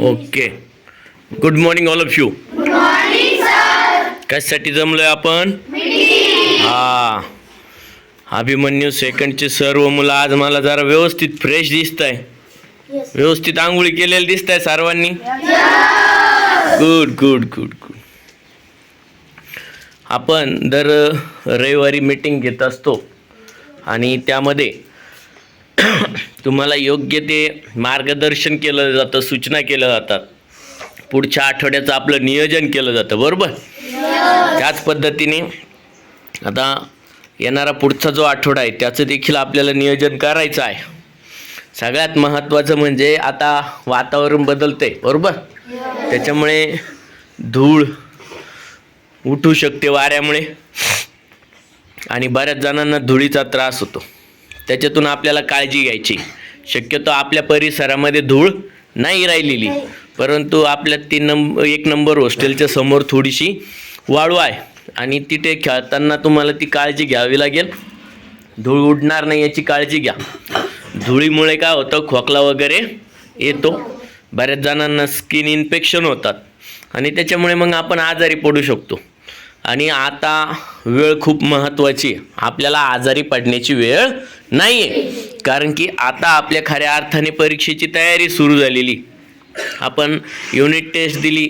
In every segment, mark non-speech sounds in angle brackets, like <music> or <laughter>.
Okay good morning all of you कशासाठी जमलोय आपण? हा. अभिमन्यू सेकंडचे सर्व मुलं आज मला जरा व्यवस्थित फ्रेश दिसत आहे व्यवस्थित आंघोळी केलेली दिसत आहे सर्वांनी गुड गुड गुड गुड आपण दर रविवारी मीटिंग घेत असतो. आणि त्यामध्ये तुम्हाला योग्य ते मार्गदर्शन केलं जातं सूचना केल्या जातात. पुढच्या आठवड्याचं आपलं नियोजन केलं जातं बरोबर? त्याच पद्धतीने आता येणारा पुढचा जो आठवडा आहे त्याचं देखील आपल्याला नियोजन करायचं आहे. सगळ्यात महत्त्वाचं म्हणजे आता वातावरण बदलतंय बरोबर? त्याच्यामुळे धूळ उठू शकते वाऱ्यामुळे आणि बऱ्याच जणांना धुळीचा त्रास होतो. त्याच्यातून आपल्याला काळजी घ्यायची. शक्यतो आपल्या परिसरामध्ये धूळ नाही राहिलेली. परंतु आपल्या तीन नंबर एक नंबर हॉस्टेलच्या समोर थोडीशी वाळू आहे. आणि तिथे खेळताना तुम्हाला ती काळजी घ्यावी लागेल. धूळ उडणार नाही याची काळजी घ्या. धुळीमुळे काय होतं खोकला वगैरे येतो. बऱ्याच जणांना स्किन इन्फेक्शन होतात. आणि त्याच्यामुळे मग आपण आजारी पडू शकतो. आणि आता वेळ खूप महत्त्वाची आपल्याला आजारी पडण्याची वेळ नाही आहे कारण की आता आपल्या खऱ्या अर्थाने परीक्षेची तयारी सुरू झालेली. आपण युनिट टेस्ट दिली.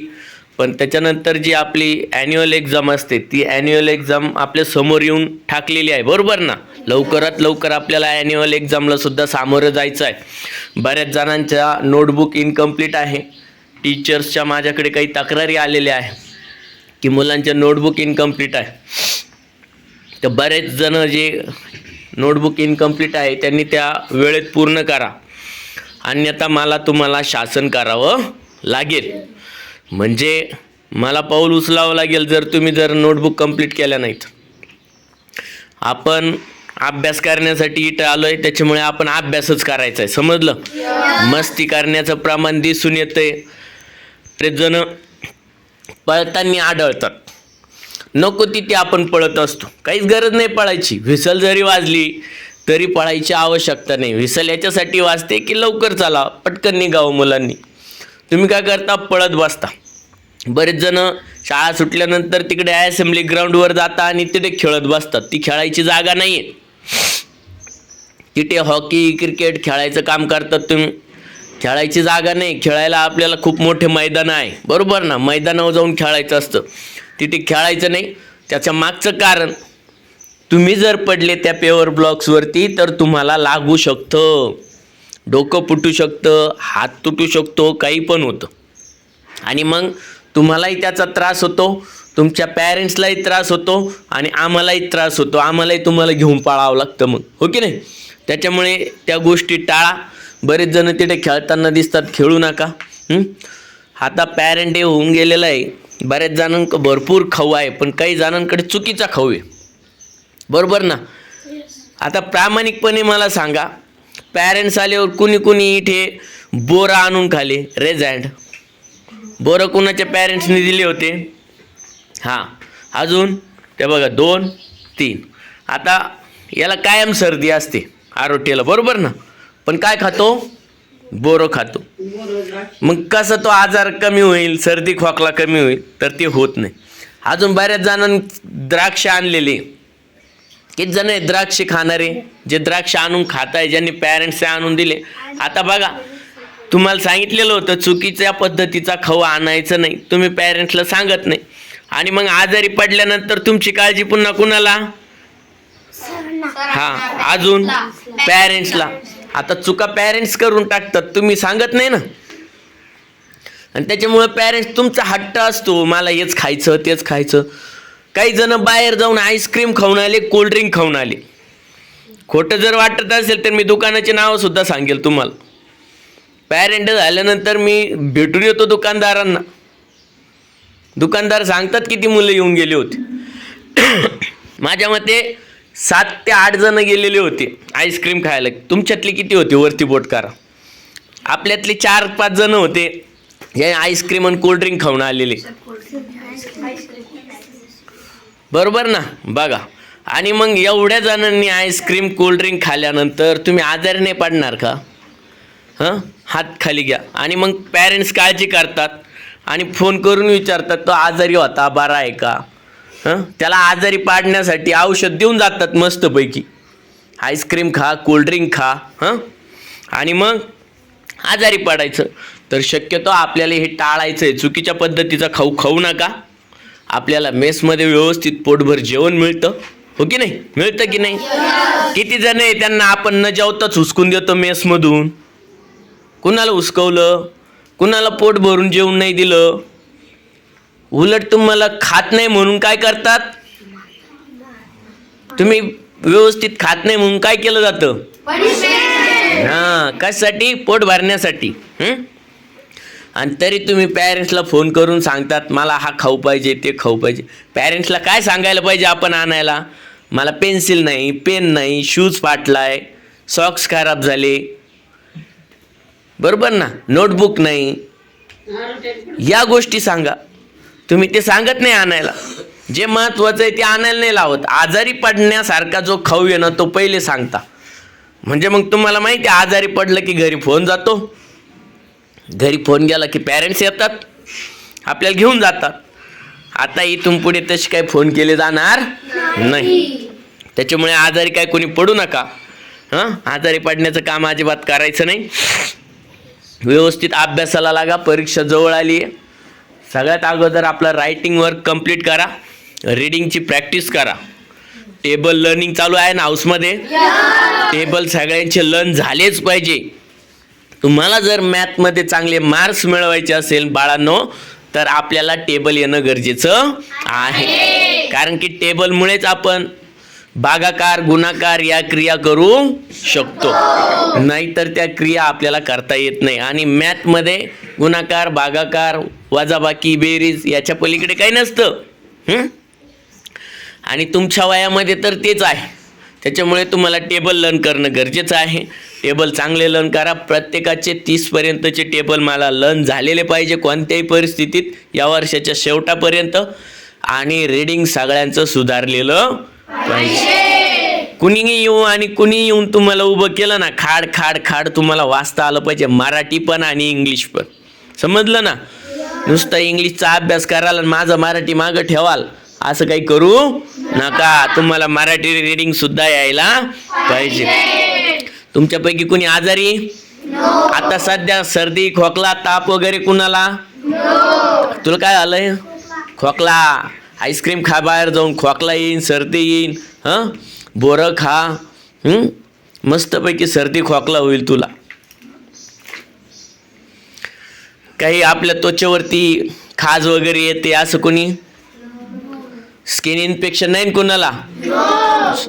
पण त्याच्यानंतर जी आपली ॲन्युअल एक्झाम असते ती ॲन्युअल एक्झाम आपल्यासमोर येऊन ठाकलेली आहे. बरोबर ना? लवकरात लवकर आपल्याला ॲन्युअल एक्झामला सुद्धा सामोरं जायचं आहे. बऱ्याच जणांच्या नोटबुक इनकम्प्लीट आहे. टीचर्सच्या माझ्याकडे काही तक्रारी आलेल्या आहे की मुलांच्या नोटबुक इनकम्प्लीट आहे. तर बरेच जण जे नोटबुक इनकम्प्लीट आहे त्यांनी त्या वेळेत पूर्ण करा. अन्यथा मला तुम्हाला शासन करावं लागेल. म्हणजे मला पाऊल उचलावं लागेल जर तुम्ही जर नोटबुक कंप्लीट केल्या नाहीत. आपण अभ्यास करण्यासाठी इथं आलो आहे त्याच्यामुळे आपण अभ्यासच करायचा आहे समजलं मस्ती करण्याचं प्रमाण दिसून येतंय. बरेच जण पळताना आढळतात. नको तिथे आपण पळत असतो. काहीच गरज नाही पळायची. व्हिसल जरी वाजली तरी पळायची आवश्यकता नाही. व्हिसल याच्यासाठी वाजते की लवकर चाला पटकन निघावं हो मुलांनी. तुम्ही काय करता? पळत बसता. बरेच जण शाळा सुटल्यानंतर तिकडे असेंब्ली ग्राउंडवर जाता आणि तिथे खेळत बसतात. ती खेळायची जागा नाही आहे तिथे हॉकी क्रिकेट खेळायचं काम करतात तुम्ही. खेळायची जागा नाही. खेळायला आपल्याला खूप मोठे मैदान आहे. बरोबर ना? मैदानावर जाऊन खेळायचं असतं. तिथे खेळायचं नाही. त्याच्या मागचं कारण तुम्ही जर पडले त्या पेवर ब्लॉक्सवरती तर तुम्हाला लागू शकतं. डोकं फुटू शकतं हात तुटू शकतो काही पण होतं. आणि मग तुम्हालाही त्याचा त्रास होतो. तुमच्या पॅरेंट्सलाही त्रास होतो आणि आम्हालाही त्रास होतो. आम्हालाही तुम्हाला घेऊन पाळावं लागतं मग. हो की नाही? त्याच्यामुळे त्या गोष्टी टाळा. बरेच जण तिथे खेळताना दिसतात खेळू नका? आता पॅरेंट डे होऊन गेलेला आहे. बऱ्याच जणांक भरपूर खाऊ आहे पण काही जणांकडे चुकीचा खाऊ आहे. बरोबर ना? आता प्रामाणिकपणे मला सांगा पॅरेंट्स आल्यावर कुणी कुणी इथे बोरा आणून खाले? रेझँड बोरं कुणाच्या पॅरेंट्सनी दिले होते? हां. अजून? ते बघा दोन तीन. आता याला कायम सर्दी असते आरोट्याला. बरोबर ना? पण काय खातो? बोरं खातो. मग कसं तो आजार कमी होईल सर्दी खोकला कमी होईल तर ते होत नाही. अजून बऱ्याच जणांनी द्राक्ष आणलेले. किती जण आहेत द्राक्ष खाणारे? जे द्राक्ष आणून खात आहे ज्यांनी पॅरेंट्स आणून दिले. आता बघा तुम्हाला सांगितलेलं होतं चुकीच्या पद्धतीचा खाऊ आणायचं नाही. तुम्ही पॅरेंट्सला सांगत नाही. आणि मग आजारी पडल्यानंतर तुमची काळजी पुन्हा कुणाला? हा अजून पॅरेंट्सला आता चुका पॅरेंट्स करून टाकतात तुम्ही सांगत नाही ना. आणि त्याच्यामुळं पॅरेंट्स तुमचा हट्ट असतो मला हेच खायचं तेच खायचं. काही जण बाहेर जाऊन आईस्क्रीम खाऊन आले कोल्ड्रिंक खाऊन आले. खोटं जर वाटत असेल तर मी दुकानाचे नावंसुद्धा सांगेल तुम्हाला. पॅरेंट झाल्यानंतर मी भेटून येतो दुकानदारांना. दुकानदार सांगतात किती मुलं येऊन गेली होती. <coughs> माझ्या मते सात ते आठ जण गेलेले होते आईस्क्रीम खायला. तुमच्यातले किती होते? वरती बोट करा आपल्यातले चार पाच जण होते. हे आईस्क्रीम आणि कोल्ड्रिंक खाऊन आलेले. बरोबर ना? बघा. आणि मग एवढ्या जणांनी आईस्क्रीम कोल्ड्रिंक खाल्यानंतर तुम्ही आजारी नाही पडणार का? हां? हात खाली घ्या. आणि मग पॅरेंट्स काळजी करतात. आणि फोन करून विचारतात तो आजारी होता बरा आहे का? हं? त्याला आजारी पाडण्यासाठी औषध देऊन जातात मस्तपैकी. आईस्क्रीम खा कोल्ड्रिंक खा हां? आणि मग आजारी पाडायचं. तर शक्यतो आपल्याला हे टाळायचं आहे चुकीच्या पद्धतीचा खाऊ खाऊ नका. आपल्याला मेसमध्ये व्यवस्थित पोटभर जेवण मिळतं. हो की नाही? मिळतं की नाही? किती जण आहे त्यांना आपण न जेवताच हुसकून देतो मेसमधून. कुणाला हुसकवलं? कुणाला पोट भरून जेवण नाही दिलं? उलट तुम्हाला खात नाही म्हणून काय करतात? तुम्ही व्यवस्थित खात नाही म्हणून काय केलं जातं? हां कशासाठी? पोट भरण्यासाठी? आणि तरी तुम्ही पॅरेंट्सला फोन करून सांगतात मला हा खाऊ पाहिजे ते खाऊ पाहिजे. पॅरेंट्सला काय सांगायला पाहिजे आपण आणायला? मला पेन्सिल नाही पेन नाही शूज फाटलाय सॉक्स खराब झाले. बरोबर ना? नोटबुक नाही. या गोष्टी सांगा. तुम्ही ते सांगत नाही आणायला. जे महत्त्वाचं आहे ते आणायला नाही लावत. आजारी पडण्यासारखा जो खाऊ आहे ना तो पहिले सांगता. म्हणजे मग तुम्हाला माहिती आहे आजारी पडलं की घरी फोन जातो. घरी फोन गेला की पॅरेंट्स येतात. आपल्याला घेऊन जातात. आता इथून पुढे तसे काही फोन केले जाणार नाही. त्याच्यामुळे आजारी काय कोणी पडू नका. हां? आजारी पडण्याचं काम अजिबात करायचं नाही. व्यवस्थित अभ्यासाला लागा परीक्षा जवळ आली आहे. सगळ्यात अगोदर आपलं रायटिंग वर्क कंप्लीट करा. रीडिंगची प्रॅक्टिस करा. टेबल लर्निंग चालू आहे ना हाऊसमध्ये टेबल सगळ्यांचे लर्न झालेच पाहिजे. तुम्हाला जर मॅथमध्ये चांगले मार्क्स मिळवायचे असेल बाळांनो तर आपल्याला टेबल येणं गरजेचं आहे. कारण की टेबलमुळेच आपण भागाकार गुणाकार या क्रिया करू शकतो. नाहीतर त्या क्रिया आपल्याला करता येत नाही. आणि मॅथमध्ये गुणाकार भागाकार वजाबाकी बेरीज याच्या पलीकडे काही नसतं. आणि तुमच्या वयामध्ये तर तेच आहे. त्याच्यामुळे तुम्हाला टेबल लर्न करणं गरजेचं आहे. टेबल चांगले लर्न करा. प्रत्येकाचे तीसपर्यंतचे टेबल मला लर्न झालेले पाहिजे कोणत्याही परिस्थितीत या वर्षाच्या शेवटापर्यंत. आणि रीडिंग सगळ्यांचं सुधारलेलं पाहिजे. कुणीही येऊ आणि कुणी येऊन तुम्हाला उभं केलं ना खाड खाड खाड तुम्हाला वाचता आलं पाहिजे. मराठी पण आणि इंग्लिश पण. समजलं ना? नुसतं इंग्लिशचा अभ्यास कराल आणि माझं मराठी मागं ठेवाल. असं काही करू नका. तुम्हाला मराठी रिडिंग सुद्धा यायला पाहिजे. तुमच्यापैकी कुणी आजारी? आता सध्या सर्दी खोकला ताप वगैरे कुणाला? तुला काय आलंय? खोकला. आईस्क्रीम खा बाहेर जाऊन. खोकला येईन सर्दी येईन. हां? बोरं खा. मस्तपैकी सर्दी खोकला होईल तुला. काही आपल्या त्वचेवरती खाज वगैरे येते असं कोणी? स्किन इन्फेक्शन नाही ना कोणाला?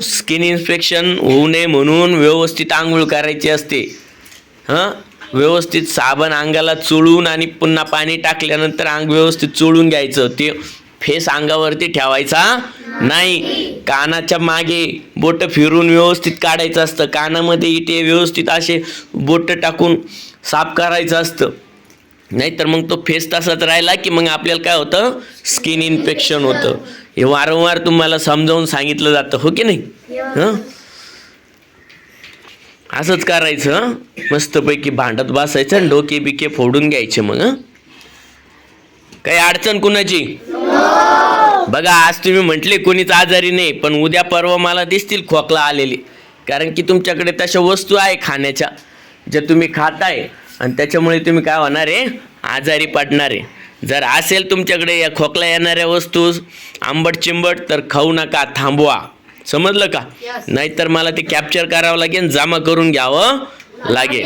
स्किन इन्फेक्शन होऊ नये म्हणून व्यवस्थित आंघोळ करायची असते. हां? व्यवस्थित साबण अंगाला चोळून आणि पुन्हा पाणी टाकल्यानंतर अंग व्यवस्थित चोळून घ्यायचं. ते फेस अंगावरती ठेवायचा नाही. कानाच्या मागे बोट फिरून व्यवस्थित काढायचं असतं. कानामध्ये इथे व्यवस्थित असे बोट टाकून साफ करायचं असतं. नाहीतर मग तो फेस तसाच राहिला की मग आपल्याला काय होतं? स्किन इन्फेक्शन होतं. हे वारंवार तुम्हाला समजावून सांगितलं जातं हो की नाही? हं? असंच करायचं हं? मस्तपैकी भांडत बसायचं आणि डोके बिके फोडून घ्यायचे मग काही अडचण कुणाची? बघा आज तुम्ही म्हटले कोणीच आजारी नाही पण उद्या परवा मला दिसतील खोकला आलेली. कारण की तुमच्याकडे तशा वस्तू आहे खाण्याच्या ज्या तुम्ही खाताय. आणि त्याच्यामुळे तुम्ही काय होणार आहे? आजारी पडणार आहे. जर असेल तुमच्याकडे या खोकला येणाऱ्या वस्तू आंबट चिंबट तर खाऊ नका थांबवा. समजलं का? नाहीतर मला ते कॅप्चर करावं लागेल जमा करून घ्यावं लागेल.